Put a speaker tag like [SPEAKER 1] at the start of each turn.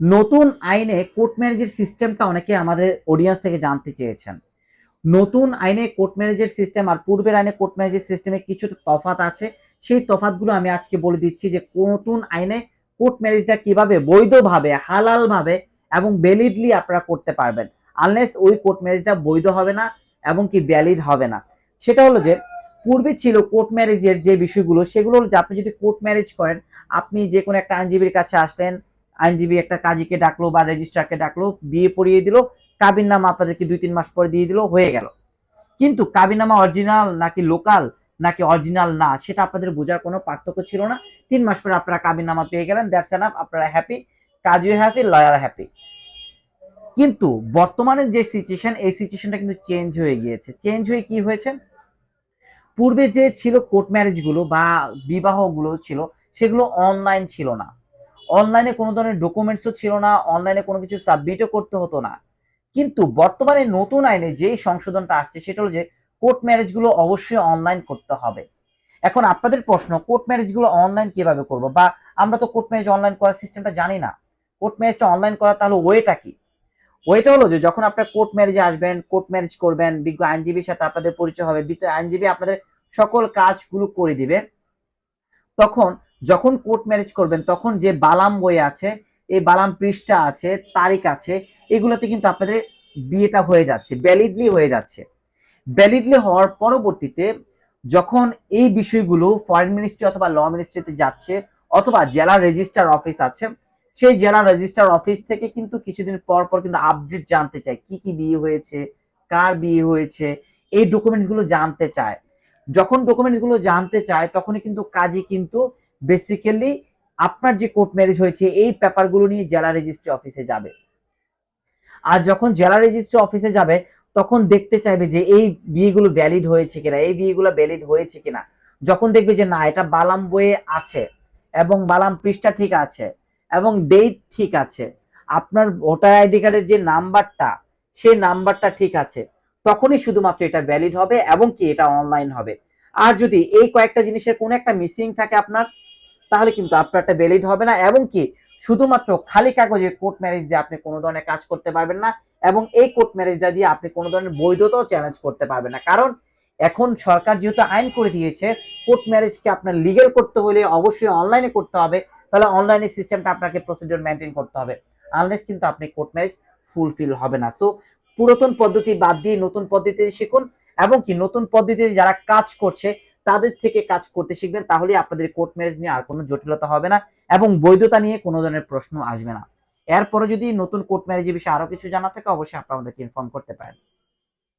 [SPEAKER 1] নতুন আইনে কোর্ট ম্যারেজের সিস্টেমটা অনেকে আমাদের অডিয়েন্স থেকে জানতে চেয়েছেন। নতুন আইনে কোর্ট ম্যারেজের সিস্টেম আর পূর্বের আইনে কোর্ট ম্যারেজের সিস্টেমে কিছু তফাত আছে। সেই তফাতগুলো আমি আজকে বলে দিচ্ছি যে নতুন আইনে কোর্ট ম্যারেজটা কীভাবে বৈধভাবে, হালালভাবে এবং ভ্যালিডলি আপনারা করতে পারবেন। আনলেস ওই কোর্ট ম্যারেজটা বৈধ হবে না এবং কি ভ্যালিড হবে না। সেটা হলো যে, পূর্বে ছিল কোর্ট ম্যারেজের যে বিষয়গুলো, সেগুলো হলো যে আপনি যদি কোর্ট ম্যারেজ করেন, আপনি যে কোনো একটা আইনজীবীর কাছে আসলেন আইনজীবী একটা কাজীকে ডাকলো বা রেজিস্ট্রারকে ডাকলো, বিয়ে পড়িয়ে দিল, কাবিন নামা আপনাদেরকে দুই তিন মাস পরে দিয়ে দিল, হয়ে গেল। কিন্তু কাবিন নামা অরিজিনাল নাকি লোকাল নাকি অরিজিনাল না, সেটা আপনাদের বোঝার কোনো পার্থক্য ছিল না। তিন মাস পরে আপনারা কাবিন নামা পেয়ে গেলেন দ্যাটস এনাফ আপনারা হ্যাপি কাজীও হ্যাপি লয়ার হ্যাপি কিন্তু বর্তমানে যে সিচুয়েশন এই সিচুয়েশনটা কিন্তু চেঞ্জ হয়ে গিয়েছে। চেঞ্জ হয়ে কি হয়েছে? পূর্বে যে ছিল কোর্ট ম্যারেজগুলো বা বিবাহগুলো ছিল, সেগুলো অনলাইন ছিল না। অনলাইনে কোনো ধরনের ডকুমেন্টসও ছিল না অনলাইনে কোনো কিছু সাবমিটও করতে হতো না। কিন্তু বর্তমানে নতুন আইনে যেই সংশোধনটা আসছে সেটা হলো যে কোর্ট ম্যারেজগুলো অবশ্যই অনলাইন করতে হবে। এখন আপনাদের প্রশ্ন কোর্ট ম্যারেজগুলো অনলাইন কীভাবে করব? বা আমরা তো কোর্ট ম্যারেজ অনলাইন করার সিস্টেমটা জানি না। কোর্ট ম্যারেজটা অনলাইন করা তাহলে ওয়েটা কি? ওয়েটা হলো যে যখন আপনার কোর্ট ম্যারেজে আসবেন কোর্ট ম্যারেজ করবেন, বিজ্ঞ আইনজীবীর সাথে আপনাদের পরিচয় হবে, বিজ্ঞ আইনজীবী আপনাদের সকল কাজগুলো করে দিবে। তখন যখন কোর্ট ম্যারেজ করবেন, তখন যে বালাম বই আছে, এই বালাম পৃষ্ঠা আছে, তারিখ আছে, এগুলোতে কিন্তু আপনাদের বিয়েটা হয়ে যাচ্ছে ভ্যালিডলি হয়ে যাচ্ছে। ভ্যালিডলি হওয়ার পরবর্তীতে যখন এই বিষয়গুলো ফরেন মিনিস্ট্রি অথবা ল মিনিস্ট্রিতে যাচ্ছে, অথবা জেলা রেজিস্ট্রার অফিস আছে, সেই জেলা রেজিস্ট্রার অফিস থেকে কিন্তু কিছুদিন পর পর কিন্তু আপডেট জানতে চায়, কি কি বিয়ে হয়েছে, কার বিয়ে হয়েছে, এই ডকুমেন্টসগুলো জানতে চায়। যখন ডকুমেন্টসগুলো জানতে চায়, তখনই কিন্তু কাজী কিন্তু বেসিক্যালি আপনার যে কোর্ট ম্যারেজ হয়েছে, এই পেপারগুলো নিয়ে জেলা রেজিস্ট্রি অফিসে যাবে। আর যখন জেলা রেজিস্ট্রি অফিসে যাবে, তখন দেখতে চাইবে যে এই বিয়েগুলো ভ্যালিড হয়েছে কিনা, এই বিয়েগুলো ভ্যালিড হয়েছে কিনা। যখন দেখবে যে না, এটা বালাম বইয়ে আছে এবং বালাম পৃষ্ঠা ঠিক আছে এবং ডেট ঠিক আছে, আপনার ভোটার আইডি কার্ডের যে নাম্বারটা সেই নাম্বারটা ঠিক আছে। তখনই শুধুমাত্র এটা ভ্যালিড হবে এবং কি এটা অনলাইন হবে। আর যদি এই কয়েকটা জিনিসের কোনো একটা মিসিং থাকে আপনার, তাহলে কিন্তু আপনারটা ভ্যালিড হবে না এবং কি শুধুমাত্র খালি কাগজে কোর্ট ম্যারেজ দিয়ে আপনি কোনো ধরনের কাজ করতে পারবেন না এবং এই কোর্ট ম্যারেজটা দিয়ে আপনি কোনো ধরনের বৈধতাও চ্যালেঞ্জ করতে পারবেন না। কারণ এখন সরকার যেহেতু আইন করে দিয়েছে কোর্ট ম্যারেজকে আপনার লিগেল করতে হলে অবশ্যই অনলাইনে করতে হবে, তাহলে অনলাইনে সিস্টেমটা আপনাকে প্রসিডিওর মেনটেন করতে হবে। আনলেস কিন্তু আপনি কোর্ট ম্যারেজ ফুলফিল হবে না। সো পুরাতন পদ্ধতি বাদ দিয়ে নতুন পদ্ধতি শিখুন এবং কি নতুন পদ্ধতিতে যারা কাজ করছে, তাদের থেকে কাজ করতে শিখবেন, তাহলে আপনাদের কোর্ট ম্যারেজ নিয়ে আর কোনো জটিলতা হবে না এবং বৈধতা নিয়ে কোনো ধরনের প্রশ্ন আসবে না। এরপরে যদি নতুন কোর্ট ম্যারেজের বিষয়ে আরও কিছু জানা থাকে, অবশ্যই আপনারা আমাদেরকে ইনফর্ম করতে পারেন।